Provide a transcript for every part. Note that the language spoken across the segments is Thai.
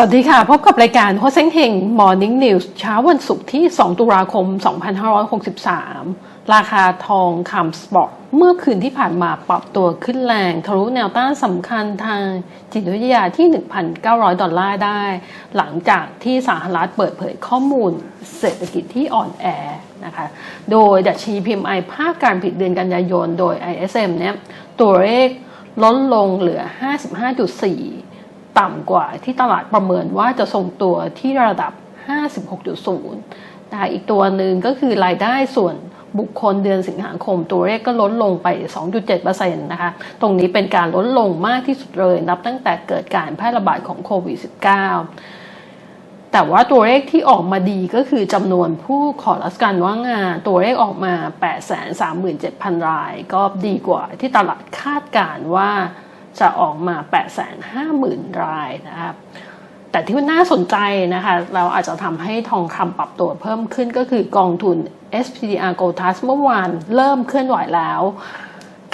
สวัสดีค่ะ พบกับรายการโฮเซ็งเฮง Morning News เช้าวันศุกร์ที่ 2 ตุลาคม 2563 ราคาทองคำสปอตเมื่อคืนที่ผ่านมาปรับตัวขึ้นแรงทะลุแนวต้านสำคัญทางจิตวิทยาที่ 1,900 ดอลลาร์ได้ หลังจากที่สหรัฐเปิดเผยข้อมูลเศรษฐกิจที่อ่อนแอนะคะ โดยดัชนี PMI ภาคการผลิตเดือนกันยายน โดย ISM เนี่ยตัวเลขลดลงเหลือ 55.4 ต่ำกว่าที่ตลาดประเมินว่าจะทรงตัวที่ระดับ 56.0นะคะอีกตัวหนึ่งก็คือรายได้ส่วนบุคคลเดือนสิงหาคมตัวเลขก็ลดลงไป 2.7%นะคะ ตรงนี้เป็นการลดลงมากที่สุดเลย นับตั้งแต่เกิดการแพร่ระบาดของโควิด -19 แต่ว่าตัวเลขที่ออกมาดีก็คือจำนวนผู้ขอรับการว่างงาน ตัวเลขออกมา 837,000 ราย ก็ดีกว่าที่ตลาดคาดการณ์ว่า จะออกมา 850,000 รายนะครับแต่ที่น่าสนใจนะคะเราอาจจะทำให้ทองคำปรับตัวเพิ่มขึ้นก็คือกองทุน SPDR Gold Trust เมื่อวานเริ่มเคลื่อนไหวแล้ว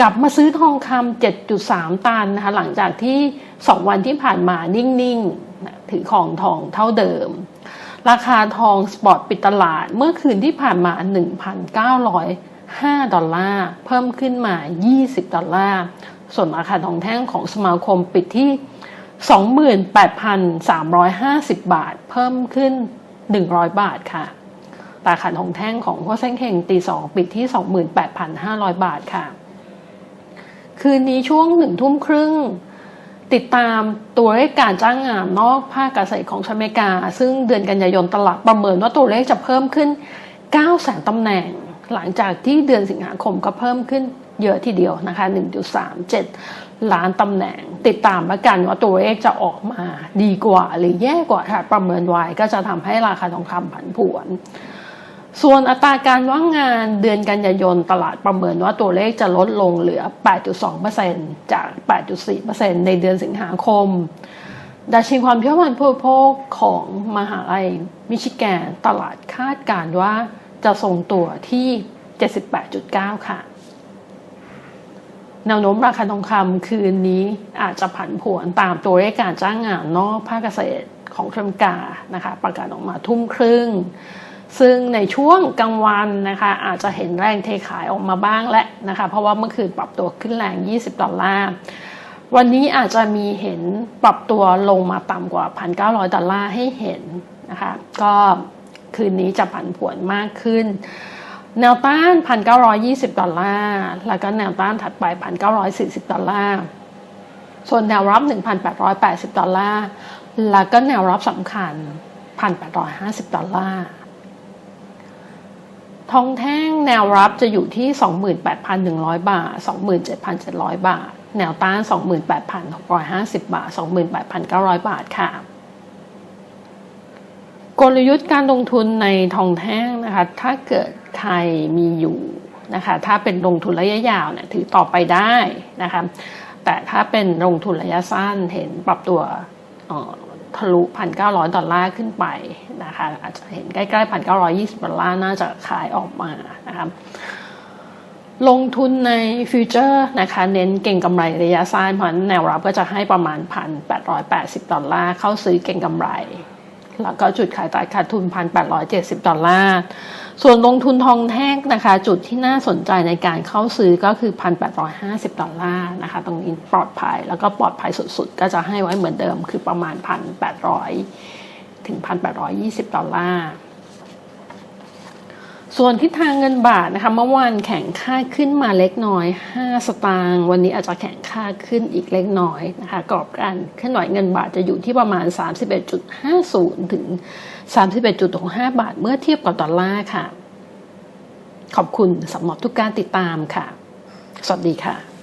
กลับมาซื้อทองคำ 7.3 ตันนะคะหลังจากที่ 2 วันที่ผ่านมานิ่งๆ ถือของทองเท่าเดิม ราคาทองสปอตปิดตลาดเมื่อคืนที่ผ่านมา 1,905 ดอลลาร์ เพิ่มขึ้นมา 20 ดอลลาร์ ส่วนราคาทองแท่งของสมาคมปิดที่ 28,350 บาท เพิ่มขึ้น 100 บาทค่ะราคาทองแท่งของพวเส้นเข่งตีสองปิดที่ 28,500 บาทค่ะ คืนนี้ช่วงหนึ่งทุ่มครึ่ง ติดตามตัวเลขการจ้างงานนอกภาคเกษตรของสหรัฐอเมริกา ซึ่งเดือนกันยายนตลาดประเมินว่าตัวเลขจะเพิ่มขึ้น9แสนตำแหน่ง หลังจากที่เดือนสิงหาคมก็เพิ่มขึ้น เยอะทีเดียวนะคะ 1.37 ล้านตำแหน่ง ติดตามแล้วกันว่าตัวเลขจะออกมาดีกว่าหรือแย่กว่าค่ะประเมินไว้ก็จะทำให้ราคาทองคำผันผวน ส่วนอัตราการว่างงานเดือนกันยายนตลาดประเมินว่าตัวเลขจะลดลงเหลือ 8.2%จาก 8.4%ในเดือนสิงหาคมดัชนีความเชื่อมั่นผู้บริโภคของมหาลัยมิชิแกนตลาดคาดการณ์ว่าจะทรงตัวที่ 78.9 ค่ะ แนวโน้มราคาทองคำคืนนี้อาจจะผันผวนตามตัวเลขการจ้างงานนอกภาคเกษตรของทรัมกานะคะ ประกาศออกมาทุ่มครึ่ง ซึ่งในช่วงกลางวันนะคะ อาจจะเห็นแรงเทขายออกมาบ้างและนะคะ เพราะว่าเมื่อคืนปรับตัวขึ้นแรง 20 ดอลลาร์วันนี้อาจจะมีเห็นปรับตัวลงมาต่ำกว่า 1,900 ดอลลาร์ให้เห็นนะคะ ก็คืนนี้จะผันผวนมากขึ้น แนวต้าน 1,920 ดอลลาร์ แล้วก็แนวต้านถัดไป 1,940 ดอลลาร์ ส่วนแนวรับ 1,880 ดอลลาร์ แล้วก็แนวรับสำคัญ 1,850 ดอลลาร์ ทองแท่งแนวรับจะอยู่ที่ 28,100 บาท 27,700 บาท แนวต้าน 28,650 บาท 28,900 บาทค่ะ ลยุทธ์การลงทุนในทองแท่งนะคะ ถ้าเกิดใครมีอยู่นะคะ ถ้าเป็นลงทุนระยะยาวเนี่ยถือต่อไปได้นะคะ แต่ถ้าเป็นลงทุนระยะสั้นเห็นปรับตัวทะลุ1,900ดอลลาร์ขึ้นไปนะคะอาจจะเห็นใกล้ๆ1,920ดอลลาร์น่าจะขายออกมานะคะลงทุนในฟิวเจอร์นะคะ เน้นเก่งกำไรระยะสั้นเพราะแนวรับก็จะให้ประมาณ1,880ดอลลาร์เข้าซื้อเก่งกำไร แล้วก็จุดขายตายขาดทุน 1,870 ดอลลาร์ ส่วนลงทุนทองแท่งนะคะ จุดที่น่าสนใจในการเข้าซื้อก็คือ 1,850 ดอลลาร์นะคะ ตรงนี้ปลอดภัยแล้วก็ปลอดภัยสุดๆ ก็จะให้ไว้เหมือนเดิมคือประมาณ 1,800 ถึง 1,820 ดอลลาร์ ส่วนทิศทางเงินบาทนะคะเมื่อวานแข็งค่าขึ้นมาเล็กน้อย 5 สตางค์วันนี้อาจจะแข็งค่าขึ้นอีกเล็กน้อยนะคะกรอบการเคลื่อนไหวเงินบาทจะอยู่ที่ประมาณ 31.50 ถึง 31.65 บาท เมื่อเทียบกับดอลลาร์ค่ะ ขอบคุณสำหรับทุกการติดตามค่ะ สวัสดีค่ะ